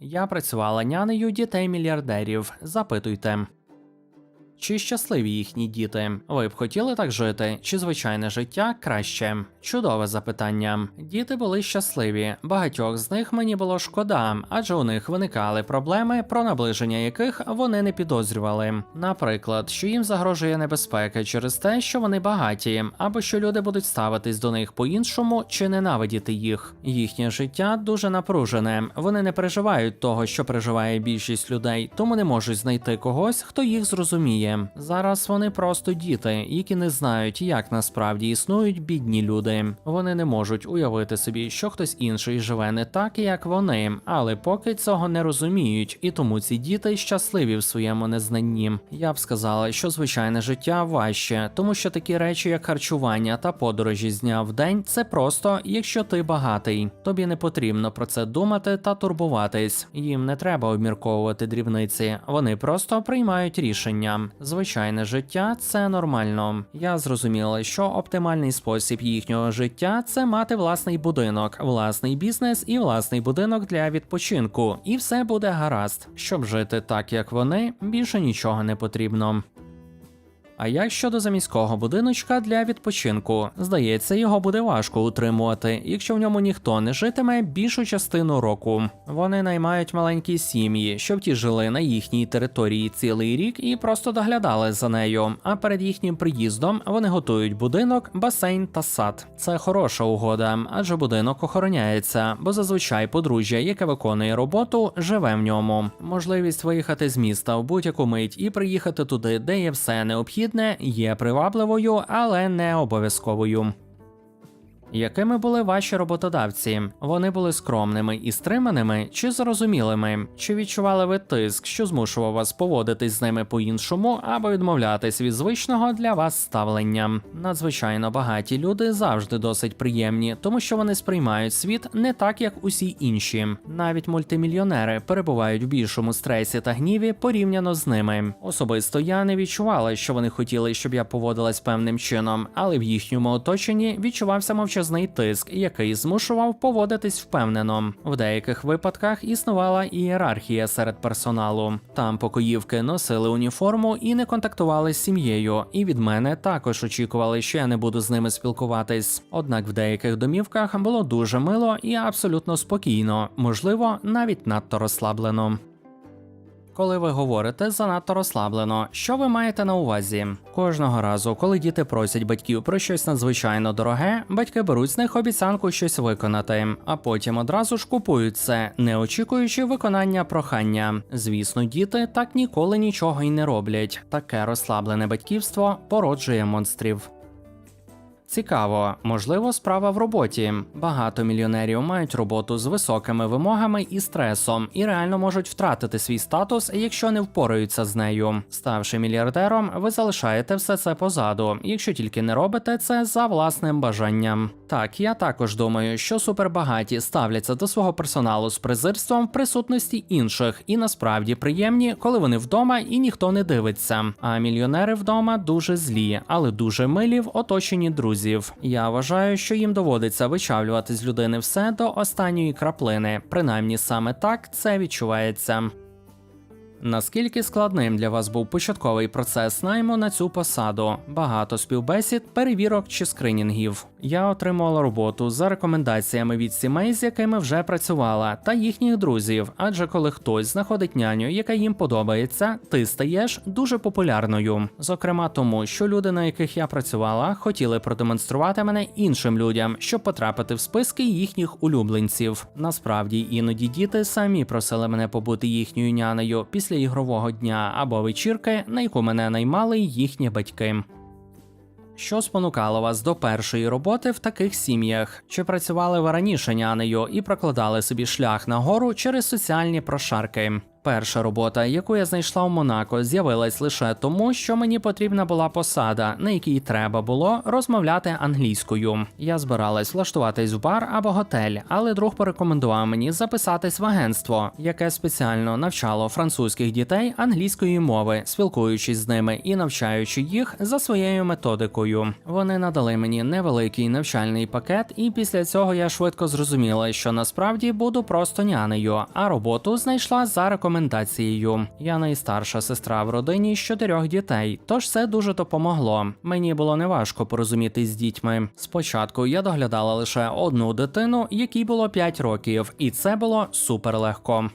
Я працювала нянею дітей мільярдерів. Запитуйте. Чи щасливі їхні діти? Ви б хотіли так жити? Чи звичайне життя краще? Чудове запитання. Діти були щасливі. Багатьох з них мені було шкода, адже у них виникали проблеми, про наближення яких вони не підозрювали. Наприклад, що їм загрожує небезпека через те, що вони багаті, або що люди будуть ставитись до них по-іншому чи ненавидіти їх. Їхнє життя дуже напружене. Вони не переживають того, що переживає більшість людей, тому не можуть знайти когось, хто їх зрозуміє. Зараз вони просто діти, які не знають, як насправді існують бідні люди. Вони не можуть уявити собі, що хтось інший живе не так, як вони, але поки цього не розуміють, і тому ці діти щасливі в своєму незнанні. Я б сказала, що звичайне життя важче, тому що такі речі, як харчування та подорожі з дня в день, це просто, якщо ти багатий. Тобі не потрібно про це думати та турбуватись. Їм не треба обмірковувати дрібниці, вони просто приймають рішення. Звичайне життя це нормально. Я зрозуміла, що оптимальний спосіб їхнього життя це мати власний будинок, власний бізнес і власний будинок для відпочинку, і все буде гаразд. Щоб жити так, як вони, більше нічого не потрібно. А як щодо заміського будиночка для відпочинку? Здається, його буде важко утримувати, якщо в ньому ніхто не житиме більшу частину року. Вони наймають маленькі сім'ї, щоб ті жили на їхній території цілий рік і просто доглядали за нею. А перед їхнім приїздом вони готують будинок, басейн та сад. Це хороша угода, адже будинок охороняється, бо зазвичай подружжя, яке виконує роботу, живе в ньому. Можливість виїхати з міста в будь-яку мить і приїхати туди, де є все необхідне, є привабливою, але не обов'язковою. Якими були ваші роботодавці? Вони були скромними і стриманими чи зрозумілими? Чи відчували ви тиск, що змушував вас поводитись з ними по-іншому або відмовлятись від звичного для вас ставлення? Надзвичайно багаті люди завжди досить приємні, тому що вони сприймають світ не так, як усі інші. Навіть мультимільйонери перебувають в більшому стресі та гніві порівняно з ними. Особисто я не відчувала, що вони хотіли, щоб я поводилась певним чином, але в їхньому оточенні відчувався мовчазний тиск, який змушував поводитись впевнено. В деяких випадках існувала ієрархія серед персоналу. Там покоївки носили уніформу і не контактували з сім'єю, і від мене також очікували, що я не буду з ними спілкуватись. Однак в деяких домівках було дуже мило і абсолютно спокійно, можливо, навіть надто розслаблено. Коли ви говорите занадто розслаблено, що ви маєте на увазі? Кожного разу, коли діти просять батьків про щось надзвичайно дороге, батьки беруть з них обіцянку щось виконати, а потім одразу ж купують це, не очікуючи виконання прохання. Звісно, діти так ніколи нічого й не роблять. Таке розслаблене батьківство породжує монстрів. Цікаво, можливо, справа в роботі. Багато мільйонерів мають роботу з високими вимогами і стресом, і реально можуть втратити свій статус, якщо не впораються з нею. Ставши мільярдером, ви залишаєте все це позаду, якщо тільки не робите це за власним бажанням. Так, я також думаю, що супербагаті ставляться до свого персоналу з презирством в присутності інших, і насправді приємні, коли вони вдома і ніхто не дивиться. А мільйонери вдома дуже злі, але дуже милі в оточенні друзів. Я вважаю, що їм доводиться вичавлювати з людини все до останньої краплини. Принаймні саме так це відчувається. Наскільки складним для вас був початковий процес найму на цю посаду? Багато співбесід, перевірок чи скринінгів. Я отримала роботу за рекомендаціями від сімей, з якими вже працювала, та їхніх друзів. Адже коли хтось знаходить няню, яка їм подобається, ти стаєш дуже популярною. Зокрема, тому що люди, на яких я працювала, хотіли продемонструвати мене іншим людям, щоб потрапити в списки їхніх улюбленців. Насправді іноді діти самі просили мене побути їхньою нянею ігрового дня або вечірки, на яку мене наймали їхні батьки. Що спонукало вас до першої роботи в таких сім'ях? Чи працювали ви раніше нянею і прокладали собі шлях нагору через соціальні прошарки? Перша робота, яку я знайшла в Монако, з'явилась лише тому, що мені потрібна була посада, на якій треба було розмовляти англійською. Я збиралась влаштуватись в бар або готель, але друг порекомендував мені записатись в агентство, яке спеціально навчало французьких дітей англійської мови, спілкуючись з ними і навчаючи їх за своєю методикою. Вони надали мені невеликий навчальний пакет, і після цього я швидко зрозуміла, що насправді буду просто нянею, а роботу знайшла за рекомендацією. Я найстарша сестра в родині з чотирьох дітей, тож це дуже допомогло. Мені було неважко порозумітись з дітьми. Спочатку я доглядала лише одну дитину, якій було 5 років, і це було супер легко.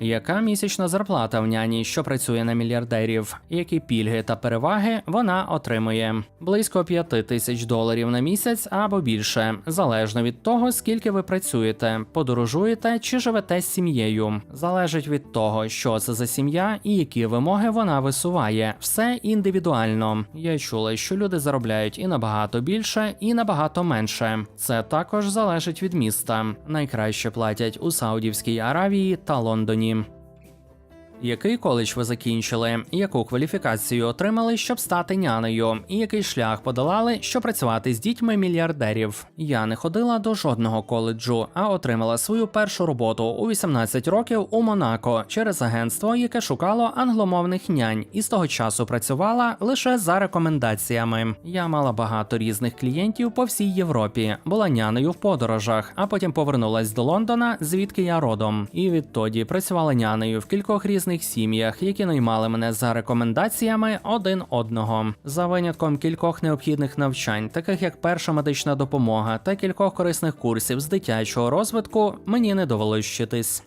Яка місячна зарплата в няні, що працює на мільярдерів? Які пільги та переваги вона отримує? Близько 5 тисяч доларів на місяць або більше, залежно від того, скільки ви працюєте, подорожуєте чи живете з сім'єю. Залежить від того, що це за сім'я і які вимоги вона висуває. Все індивідуально. Я чула, що люди заробляють і набагато більше, і набагато менше. Це також залежить від міста. Найкраще платять у Саудівській Аравії та Лондоні. nim. Який коледж ви закінчили? Яку кваліфікацію отримали, щоб стати нянею? І який шлях подолали, щоб працювати з дітьми мільярдерів? Я не ходила до жодного коледжу, а отримала свою першу роботу у 18 років у Монако через агентство, яке шукало англомовних нянь, і з того часу працювала лише за рекомендаціями. Я мала багато різних клієнтів по всій Європі, була нянею в подорожах, а потім повернулась до Лондона, звідки я родом. І відтоді працювала нянею в кількох різних сім'ях, які наймали мене за рекомендаціями один одного, за винятком кількох необхідних навчань, таких як перша медична допомога та кількох корисних курсів з дитячого розвитку, мені не довелось вчитись.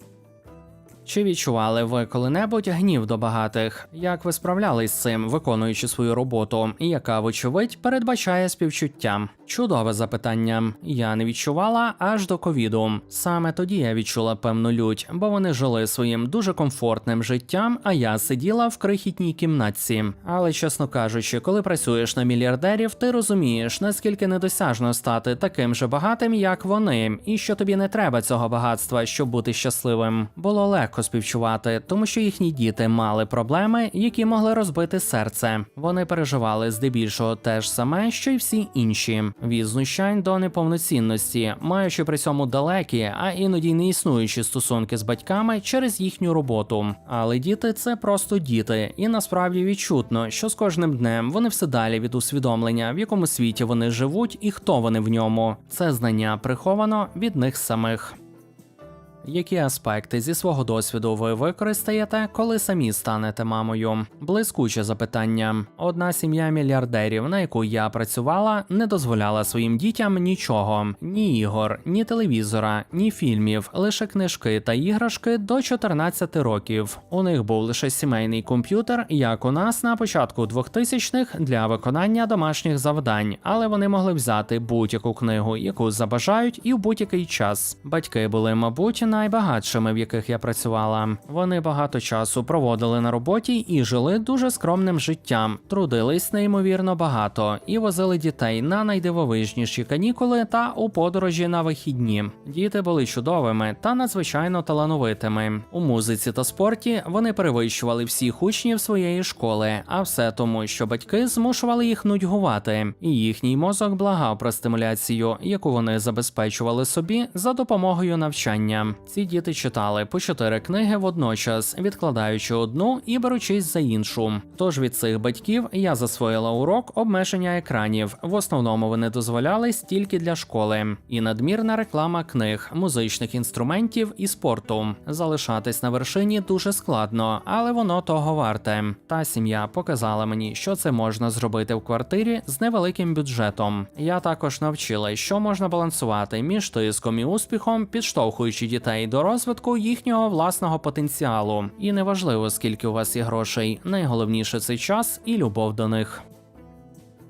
Чи відчували ви коли-небудь гнів до багатих? Як ви справлялись з цим, виконуючи свою роботу, і яка, вочевидь, передбачає співчуття? Чудове запитання. Я не відчувала аж до ковіду. Саме тоді я відчула певну лють, бо вони жили своїм дуже комфортним життям, а я сиділа в крихітній кімнатці. Але чесно кажучи, коли працюєш на мільярдерів, ти розумієш, наскільки недосяжно стати таким же багатим, як вони, і що тобі не треба цього багатства, щоб бути щасливим. Було легко співчувати, тому що їхні діти мали проблеми, які могли розбити серце. Вони переживали здебільшого те ж саме, що й всі інші від знущань до неповноцінності, маючи при цьому далекі, а іноді не існуючі стосунки з батьками через їхню роботу. Але діти це просто діти, і насправді відчутно, що з кожним днем вони все далі від усвідомлення, в якому світі вони живуть і хто вони в ньому. Це знання приховано від них самих. Які аспекти зі свого досвіду ви використаєте, коли самі станете мамою? Блискуче запитання. Одна сім'я мільярдерів, на яку я працювала, не дозволяла своїм дітям нічого: ні ігор, ні телевізора, ні фільмів, лише книжки та іграшки до 14 років. У них був лише сімейний комп'ютер, як у нас на початку 2000-х для виконання домашніх завдань, але вони могли взяти будь-яку книгу, яку забажають, і в будь-який час. Батьки були, мабуть, найбагатшими, в яких я працювала. Вони багато часу проводили на роботі і жили дуже скромним життям, трудились неймовірно багато і возили дітей на найдивовижніші канікули та у подорожі на вихідні. Діти були чудовими та надзвичайно талановитими. У музиці та спорті вони перевищували всіх учнів своєї школи, а все тому, що батьки змушували їх нудьгувати, і їхній мозок благав про стимуляцію, яку вони забезпечували собі за допомогою навчання. Ці діти читали по чотири книги водночас, відкладаючи одну і беручись за іншу. Тож від цих батьків я засвоїла урок обмеження екранів. В основному вони дозволялись тільки для школи, і надмірна реклама книг, музичних інструментів і спорту. Залишатись на вершині дуже складно, але воно того варте. Та сім'я показала мені, що це можна зробити в квартирі з невеликим бюджетом. Я також навчила, що можна балансувати між тиском і успіхом, підштовхуючи дітей до розвитку їхнього власного потенціалу. І неважливо, скільки у вас є грошей, найголовніше це час і любов до них.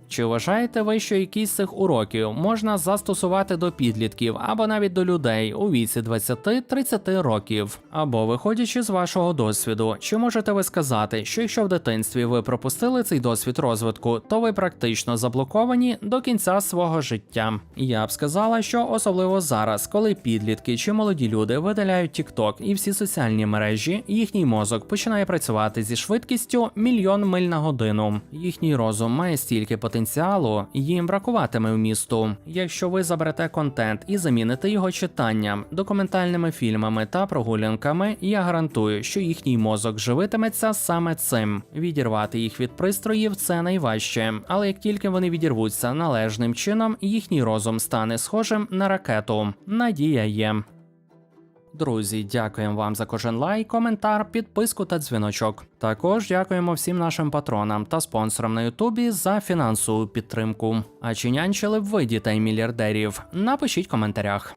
Чи вважаєте ви, що якісь з цих уроків можна застосувати до підлітків або навіть до людей у віці 20-30 років? Або виходячи з вашого досвіду, чи можете ви сказати, що якщо в дитинстві ви пропустили цей досвід розвитку, то ви практично заблоковані до кінця свого життя? Я б сказала, що особливо зараз, коли підлітки чи молоді люди видаляють TikTok і всі соціальні мережі, їхній мозок починає працювати зі швидкістю мільйон миль на годину. Їхній розум має стільки потенціалу, їм бракуватиме вмісту. Якщо ви заберете контент і заміните його читанням, документальними фільмами та прогулянками, я гарантую, що їхній мозок живитиметься саме цим. Відірвати їх від пристроїв це найважче, але як тільки вони відірвуться належним чином, їхній розум стане схожим на ракету. Надія є. Друзі, дякуємо вам за кожен лайк, коментар, підписку та дзвіночок. Також дякуємо всім нашим патронам та спонсорам на Ютубі за фінансову підтримку. А чи нянчили б ви дітей мільярдерів? Напишіть в коментарях.